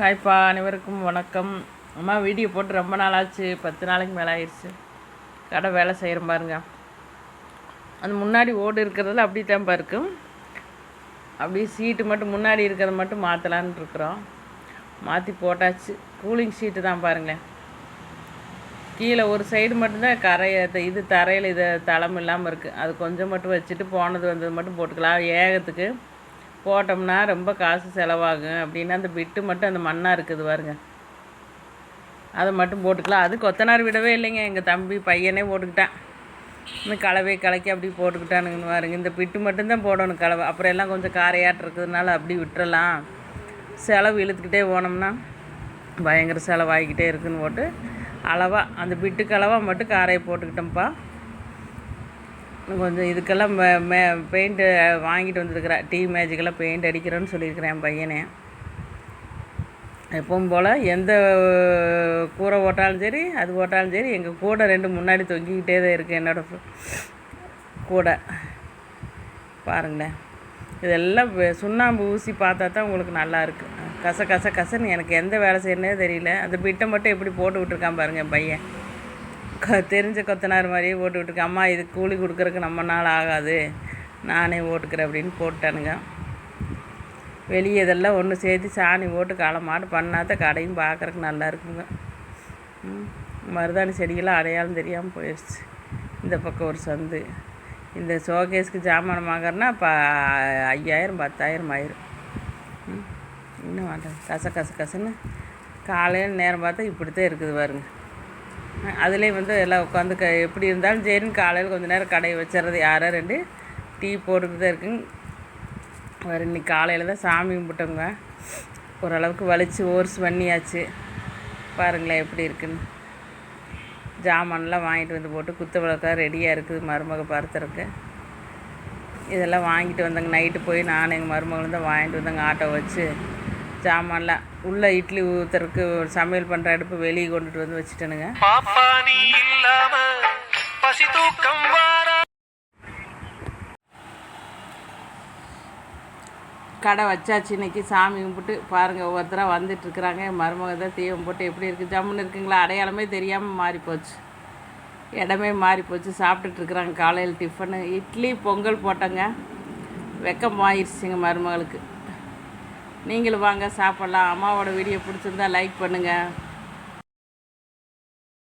ஹாய்ப்பா அனைவருக்கும் வணக்கம். அம்மா வீடியோ போட்டு ரொம்ப நாள் ஆச்சு பத்து நாளைக்கு மேலே ஆயிடுச்சு கடை வேலை செய்கிற பாருங்க. அந்த முன்னாடி ஓடு இருக்கிறதுல அப்படி தான்ப்பா இருக்கும் அப்படியே சீட்டு மட்டும் முன்னாடி இருக்கிறத மட்டும் மாற்றலான்னு இருக்கிறோம். மாற்றி போட்டாச்சு. கூலிங் ஷீட்டு தான் பாருங்களேன். கீழே ஒரு சைடு மட்டும்தான் கரையை இது தரையில் இதை தளம் இல்லாமல் இருக்குது அது கொஞ்சம் மட்டும் வச்சுட்டு போனது வந்தது மட்டும் போட்டுக்கலாம். ஏகத்துக்கு போட்டோம்னா ரொம்ப காசு செலவாகும் அப்படின்னா அந்த பிட்டு மட்டும் அந்த மண்ணாக இருக்குது பாருங்க. அதை மட்டும் போட்டுக்கலாம். அது கொத்தனார் விடவே இல்லைங்க. எங்கள் தம்பி பையனே போட்டுக்கிட்டான். இன்னும் கலவை கலக்கி அப்படி போட்டுக்கிட்டானுங்கன்னு பாருங்க. இந்த பிட்டு மட்டும்தான் போடணும் கலவை. அப்புறம் எல்லாம் கொஞ்சம் காரையாட்டு இருக்கிறதுனால அப்படி விட்டுறலாம். செலவு இழுத்துக்கிட்டே போனோம்னா பயங்கர செலவாகிக்கிட்டே இருக்குன்னு போட்டு அளவாக அந்த பிட்டுக்கு அளவாக மட்டும் காரையை போட்டுக்கிட்டோம்ப்பா. கொஞ்சம் இதுக்கெல்லாம் மே மே பெயிண்ட்டு வாங்கிட்டு வந்திருக்கிறேன் டீ மேஜிக்கெல்லாம் பெயிண்ட் அடிக்கிறேன்னு சொல்லியிருக்கிறேன் என் பையனை. எப்பவும் போல் எந்த கூரை போட்டாலும் சரி அது போட்டாலும் சரி எங்கள் கூடை ரெண்டு முன்னாடி தொங்கிக்கிட்டே தான் இருக்குது என்னோடய கூட கூடை. பாருங்களேன். இதெல்லாம் சுண்ணாம்பு ஊசி பார்த்தா தான் உங்களுக்கு நல்லா கச கச கசன்னு எனக்கு எந்த வேலை செய்யணுன்னே தெரியல. அந்த பிட்டை மட்டும் எப்படி போட்டு விட்ருக்கான் பாருங்கள் என் பையன். க தெரிஞ்ச கொத்தனார் மாதிரியே போட்டு விட்டுருக்கு அம்மா இது கூலி கொடுக்குறக்கு நம்ம நாள் ஆகாது. நானே ஓட்டுக்கிறேன் அப்படின்னு போட்டானுங்க. வெளியே இதெல்லாம் ஒன்று சேர்த்து சாணி போட்டு களமாட்டு பண்ணாத கடையும் பார்க்குறக்கு நல்லா இருக்குங்க. ம், மருதாணி செடியெல்லாம் அடையாளம் தெரியாமல் போயிடுச்சு இந்த பக்கம் ஒரு சந்து. இந்த ஷோகேஸ்க்கு ஜாமான் வாங்குறேன்னா இப்போ ஐயாயிரம் பத்தாயிரம் ஆயிரும். ம், இன்னும் வேண்டாம் கச கச கசன்னு. காலையில் நேரம் பார்த்தா இப்படி தான் இருக்குது பாருங்க. அதுலேயே வந்து எல்லாம் உட்காந்து க எப்படி இருந்தாலும் சரின்னு காலையில் கொஞ்ச நேரம் கடையை வச்சிடுறது யாரோ ரெண்டு. டீ போட்டுக்கிட்டு தான் இருக்குங்க வேறு இன்னைக்கு காலையில் தான் சாமி கும்பிட்டோங்க. ஓரளவுக்கு வலிச்சு ஓர்ஸ் பண்ணியாச்சு. பாருங்களேன் எப்படி இருக்குன்னு. ஜாமான்லாம் வாங்கிட்டு வந்து போட்டு குத்து விளக்கா ரெடியாக இருக்குது மருமக பருத்துறக்கு இதெல்லாம் வாங்கிட்டு வந்தேங்க. நைட்டு போய் நானும் எங்கள் மருமகளும் தான் வாங்கிட்டு வந்தாங்க. ஆட்டோ வச்சு ஜாமான்லாம் உள்ளே இட்லி ஊற்றுறதுக்கு சமையல் பண்ணுற அடுப்பு வெளியே கொண்டுட்டு வந்து வச்சுட்டேனுங்க. கடை வச்சாச்சு இன்னைக்கு சாமி கும்பிட்டு. பாருங்கள் ஒவ்வொருத்தராக வந்துட்டுருக்குறாங்க மருமக தான் தீபம் போட்டு எப்படி இருக்குது ஜம்முன்னு இருக்குங்களா? அடையாளமே தெரியாமல் மாறி போச்சு இடமே மாறி போச்சு காலையில் டிஃபனு இட்லி பொங்கல் போட்டேங்க. வெக்கம் ஆயிடுச்சுங்க மருமகளுக்கு. நீங்களும் வாங்க சாப்பிட்லாம். அம்மாவோட வீடியோ பிடிச்சிருந்தா லைக் பண்ணுங்கள்